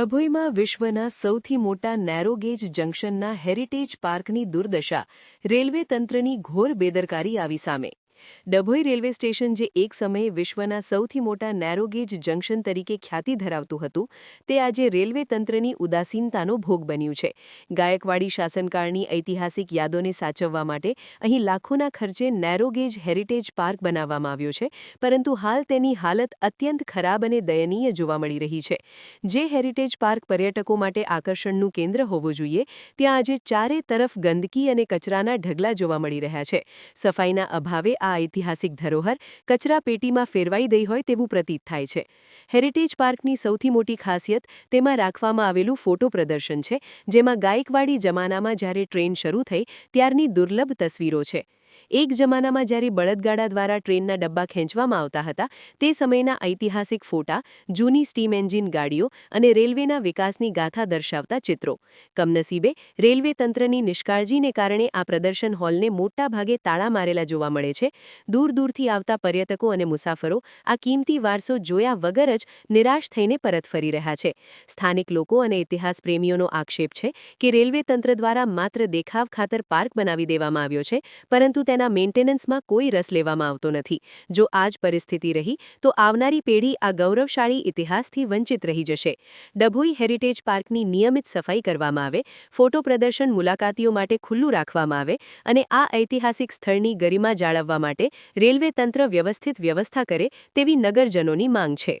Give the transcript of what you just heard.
ડભોઈમાં વિશ્વના સૌથી મોટા નેરોગેજ જંકશનના હેરિટેજ પાર્કની દુર્દશા રેલવે તંત્રની ઘોર બેદરકારી આવી સામે. ડભોઈ રેલવે સ્ટેશન જે એક સમયે વિશ્વના સૌથી મોટા નેરોગેજ જંકશન તરીકે ખ્યાતિ ધરાવતું હતું, તે આજે રેલવે તંત્રની ઉદાસીનતાનો ભોગ બન્યું છે. ગાયકવાડી શાસનકાળની ઐતિહાસિક યાદોને સાચવવા માટે અહીં લાખોના ખર્ચે નેરોગેજ હેરિટેજ પાર્ક બનાવવામાં આવ્યો છે, પરંતુ હાલ તેની હાલત અત્યંત ખરાબ અને દયનીય જોવા મળી રહી છે. જે હેરિટેજ પાર્ક પર્યટકો માટે આકર્ષણનું કેન્દ્ર હોવું જોઈએ, ત્યાં આજે ચારે તરફ ગંદકી અને કચરાના ઢગલા જોવા મળી રહ્યા છે. સફાઈના અભાવે આ ઐતિહાસિક ધરોહર કચરાપેટીમાં ફેરવાઈ ગઈ હોય તેવું પ્રતીત થાય છે. હેરિટેજ પાર્કની સૌથી મોટી ખાસિયત તેમાં રાખવામાં આવેલું ફોટો પ્રદર્શન છે, જેમાં ગાયકવાડી જમાનામાં જ્યારે ટ્રેન શરૂ થઈ, ત્યારની દુર્લભ તસવીરો છે. એક જમાનામાં જ્યારે બળદગાડા દ્વારા ટ્રેનના ડબ્બા ખેંચવામાં આવતા હતા, તે સમયના ઐતિહાસિક ફોટા, જૂની સ્ટીમ એન્જિન ગાડીઓ અને રેલવેના વિકાસની ગાથા દર્શાવતા ચિત્રો. કમનસીબે, રેલવે તંત્રની નિષ્કાળજીને કારણે આ પ્રદર્શન હોલને મોટા ભાગે તાળા મારેલા જોવા મળે છે. દૂર દૂરથી આવતા પર્યટકો અને મુસાફરો આ કિંમતી વારસો જોયા વગર જ નિરાશ થઈને પરત ફરી રહ્યા છે. સ્થાનિક લોકો અને ઇતિહાસ પ્રેમીઓનો આક્ષેપ છે કે રેલવે તંત્ર દ્વારા માત્ર દેખાવ ખાતર પાર્ક બનાવી દેવામાં આવ્યો છે, પરંતુ તેના મેન્ટેનન્સમાં કોઈ રસ લેવામાં આવતો નથી. જો આ જ પરિસ્થિતિ રહી, તો આવનારી પેઢી આ ગૌરવશાળી ઇતિહાસથી વંચિત રહી જશે. ડભોઈ હેરિટેજ પાર્કની નિયમિત સફાઈ કરવામાં આવે, ફોટો પ્રદર્શન મુલાકાતીઓ માટે ખુલ્લું રાખવામાં આવે અને આ ઐતિહાસિક સ્થળની ગરિમા જાળવવા માટે રેલવે તંત્ર વ્યવસ્થિત વ્યવસ્થા કરે તેવી નગરજનોની માંગ છે.